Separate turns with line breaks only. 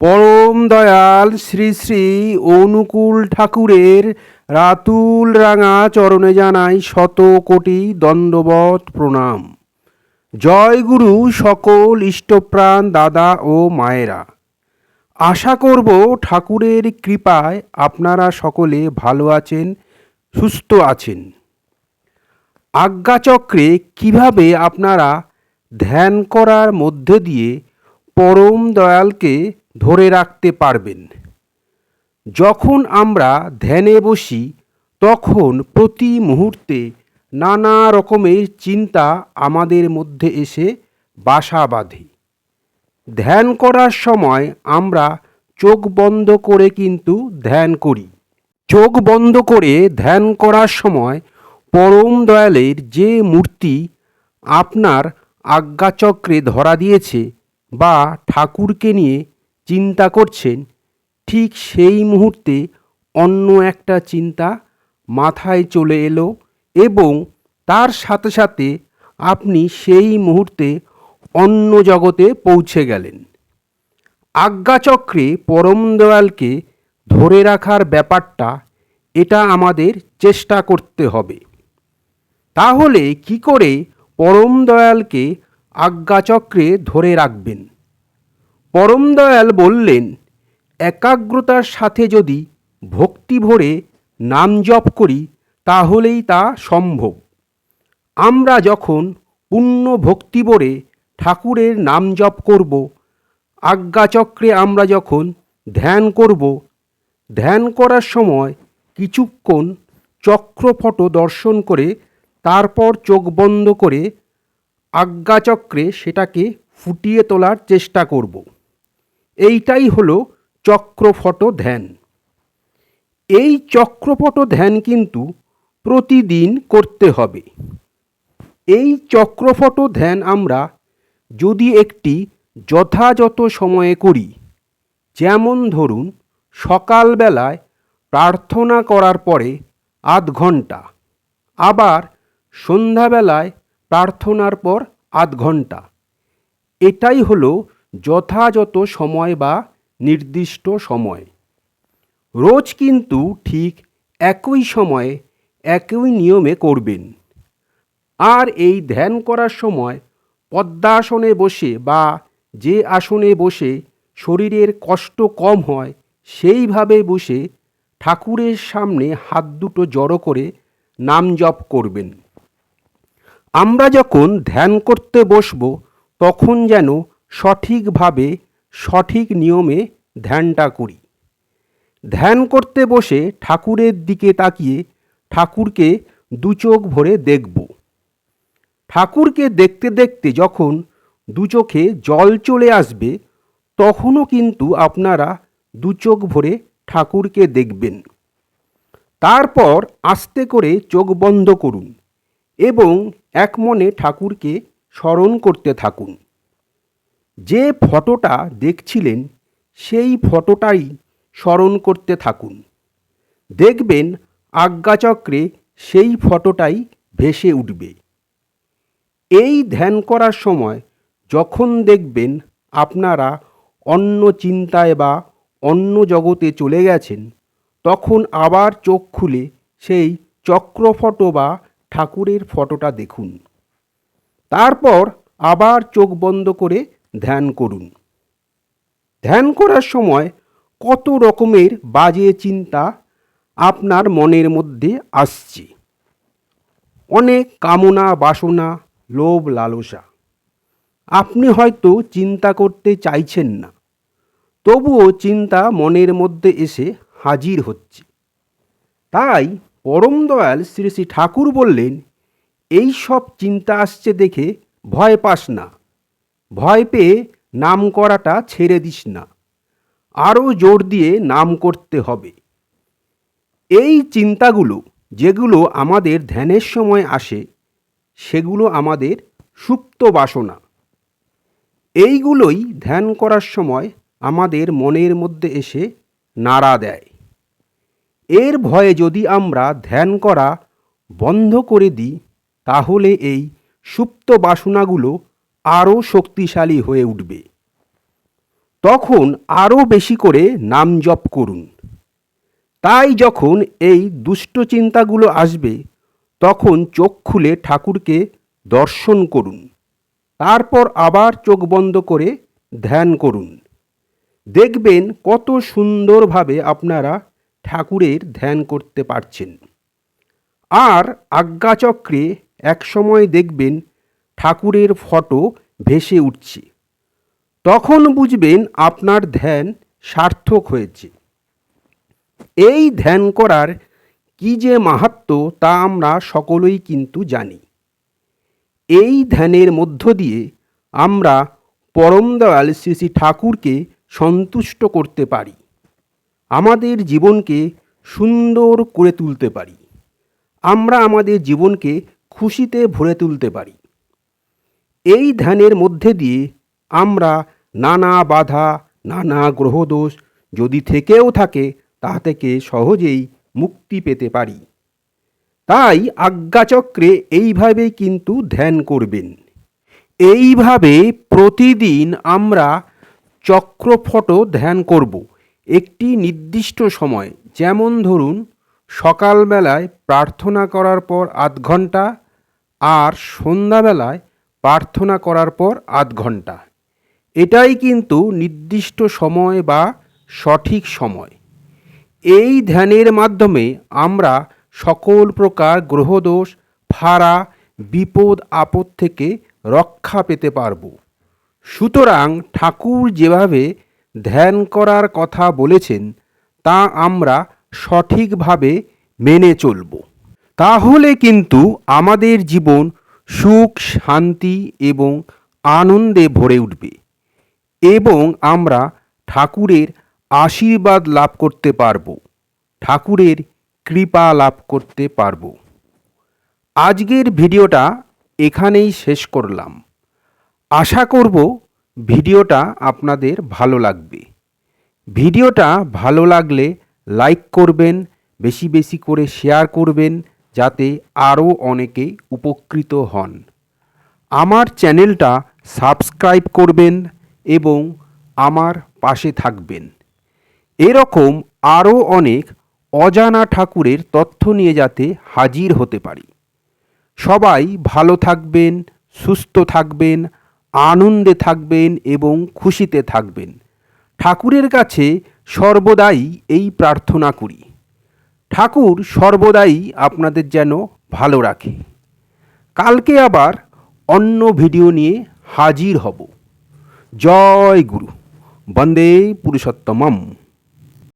পরম দয়াল শ্রী শ্রী অনুকূল ঠাকুরের রাতুল রাঙা চরণে জানাই শত কোটি দণ্ডবত প্রণাম। জয় গুরু সকল ইষ্টপ্রাণ দাদা ও মায়েরা। আশা করব ঠাকুরের কৃপায় আপনারা সকলে ভালো আছেন, সুস্থ আছেন। আজ্ঞাচক্রে কীভাবে আপনারা ধ্যান করার মধ্যে দিয়ে পরম দয়ালকে ধরে রাখতে পারবেন। যখন আমরা ধ্যানে বসি, তখন প্রতি মুহূর্তে নানা রকমের চিন্তা আমাদের মধ্যে এসে বাসা বাঁধে। ধ্যান করার সময় আমরা চোখ বন্ধ করে কিন্তু ধ্যান করি। চোখ বন্ধ করে ধ্যান করার সময় পরম দয়ালের যে মূর্তি আপনার আজ্ঞাচক্রে ধরা দিয়েছে বা ঠাকুরকে নিয়ে চিন্তা করছেন, ঠিক সেই মুহূর্তে অন্য একটা চিন্তা মাথায় চলে এলো এবং তার সাথে সাথে আপনি সেই মুহূর্তে অন্য জগতে পৌঁছে গেলেন। আজ্ঞাচক্রে পরম দয়ালকে ধরে রাখার ব্যাপারটা, এটা আমাদের চেষ্টা করতে হবে। তাহলে কি করে পরম দয়ালকে আজ্ঞাচক্রে ধরে রাখবেন? পরম দয়াল বললেন, একাগ্রতার সাথে যদি ভক্তি ভরে নাম জপ করি, তাহলেই তা সম্ভব। আমরা যখন পূর্ণ ভক্তি ভরে ঠাকুরের নাম জপ করব, আজ্ঞাচক্রে আমরা যখন ধ্যান করব, ধ্যান করার সময় কিছুক্ষণ চক্রফটো দর্শন করে, তারপর চোখ বন্ধ করে আজ্ঞাচক্রে সেটাকে ফুটিয়ে তোলার চেষ্টা করব। এইটাই হলো চক্রফট ধ্যান। এই চক্রপট ধ্যান কিন্তু প্রতিদিন করতে হবে। এই চক্রফট ধ্যান আমরা যদি একটি যথাযথ সময়ে করি, যেমন ধরুন সকালবেলায় প্রার্থনা করার পরে আধ ঘণ্টা, আবার সন্ধ্যাবেলায় প্রার্থনার পর আধ ঘণ্টা, এটাই হলো যথাযথ সময় বা নির্দিষ্ট সময়। রোজ কিন্তু ঠিক একই সময়ে একই নিয়মে করবেন। আর এই ধ্যান করার সময় পদ্মাসনে বসে বা যে আসনে বসে শরীরের কষ্ট কম হয়, সেইভাবে বসে ঠাকুরের সামনে হাত দুটো জড়ো করে নাম জপ করবেন। আমরা যখন ধ্যান করতে বসবো, তখন যেন সঠিকভাবে, সঠিক নিয়মে ধ্যানটা করি। ধ্যান করতে বসে ঠাকুরের দিকে তাকিয়ে ঠাকুরকে দু চোখ ভরে দেখব। ঠাকুরকে দেখতে দেখতে যখন দু চোখে জল চলে আসবে, তখনও কিন্তু আপনারা দু চোখ ভরে ঠাকুরকে দেখবেন। তারপর আস্তে করে চোখ বন্ধ করুন এবং এক মনে ঠাকুরকে স্মরণ করতে থাকুন। যে ফটোটা দেখছিলেন, সেই ফটোটাই স্মরণ করতে থাকুন। দেখবেন আজ্ঞাচক্রে সেই ফটোটাই ভেসে উঠবে। এই ধ্যান করার সময় যখন দেখবেন আপনারা অন্য চিন্তায় বা অন্য জগতে চলে গেছেন, তখন আবার চোখ খুলে সেই চক্র ফটো বা ঠাকুরের ফটোটা দেখুন। তারপর আবার চোখ বন্ধ করে ধ্যান করুন। ধ্যান করার সময় কত রকমের বাজে চিন্তা আপনার মনের মধ্যে আসছে। অনেক কামনা, বাসনা, লোভ, লালসা। আপনি হয়তো চিন্তা করতে চাইছেন না। তবুও চিন্তা মনের মধ্যে এসে হাজির হচ্ছে। তাই পরম দয়াল শ্রী শ্রী ঠাকুর বললেন, এই সব চিন্তা আসছে দেখে ভয় পাস না। ভয় পেয়ে নাম করাটা ছেড়ে দিস না। আরও জোর দিয়ে নাম করতে হবে। এই চিন্তাগুলো, যেগুলো আমাদের ধ্যানের সময় আসে, সেগুলো আমাদের সুপ্ত বাসনা। এইগুলোই ধ্যান করার সময় আমাদের মনের মধ্যে এসে নাড়া দেয়। এর ভয়ে যদি আমরা ধ্যান করা বন্ধ করে দিই, তাহলে এই সুপ্ত বাসনাগুলো আরও শক্তিশালী হয়ে উঠবে। তখন আরও বেশি করে নাম জপ করুন। তাই যখন এই দুষ্ট চিন্তাগুলো আসবে, তখন চোখ খুলে ঠাকুরকে দর্শন করুন। তারপর আবার চোখ বন্ধ করে ধ্যান করুন। দেখবেন কত সুন্দরভাবে আপনারা ঠাকুরের ধ্যান করতে পারছেন। আর আজ্ঞাচক্রে একসময় দেখবেন ঠাকুরের ফটো ভেসে উঠছে। তখন বুঝবেন আপনার ধ্যান সার্থক হয়েছে। এই ধ্যান করার কি যে মাহাত্ম তা আমরা সকলেই কিন্তু জানি। এই ধ্যানের মধ্য দিয়ে আমরা পরম দয়াল শ্রী শ্রী ঠাকুরকে সন্তুষ্ট করতে পারি। আমাদের জীবনকে সুন্দর করে তুলতে পারি। আমরা আমাদের জীবনকে খুশিতে ভরে তুলতে পারি। এই ধ্যানের মধ্যে দিয়ে আমরা নানা বাধা, নানা গ্রহদোষ যদি থেকেও থাকে, তা থেকে সহজেই মুক্তি পেতে পারি। তাই আজ্ঞাচক্রে এইভাবেই কিন্তু ধ্যান করবেন। এইভাবে প্রতিদিন আমরা চক্রফটো ধ্যান করব। একটি নির্দিষ্ট সময়, যেমন ধরুন সকালবেলায় প্রার্থনা করার পর আধ ঘণ্টা, আর সন্ধ্যাবেলায় প্রার্থনা করার পর আধ ঘণ্টা। এটাই কিন্তু নির্দিষ্ট সময় বা সঠিক সময়। এই ধ্যানের মাধ্যমে আমরা সকল প্রকার গ্রহদোষ, ফাড়া, বিপদ, আপদ থেকে রক্ষা পেতে পারব। সুতরাং ঠাকুর যেভাবে ধ্যান করার কথা বলেছেন, তা আমরা সঠিকভাবে মেনে চলব। তাহলে কিন্তু আমাদের জীবন সুখ, শান্তি এবং আনন্দে ভরে উঠবে এবং আমরা ঠাকুরের আশীর্বাদ লাভ করতে পারব, ঠাকুরের কৃপা লাভ করতে পারব। আজকের ভিডিওটা এখানেই শেষ করলাম। আশা করব ভিডিওটা আপনাদের ভালো লাগবে। ভিডিওটা ভালো লাগলে লাইক করবেন, বেশি বেশি করে শেয়ার করবেন যাতে আরও অনেকে উপকৃত হন। আমার চ্যানেলটা সাবস্ক্রাইব করবেন এবং আমার পাশে থাকবেন। এরকম আরও অনেক অজানা ঠাকুরের তথ্য নিয়ে যাতে হাজির হতে পারি। সবাই ভালো থাকবেন, সুস্থ থাকবেন, আনন্দে থাকবেন এবং খুশিতে থাকবেন। ঠাকুরের কাছে সর্বদাই এই প্রার্থনা করি। ঠাকুর সর্বদাই আপনাদের যেন ভালো রাখে। কালকে আবার অন্য ভিডিও নিয়ে হাজির হব। জয় গুরু। বন্দে পুরুষোত্তমম।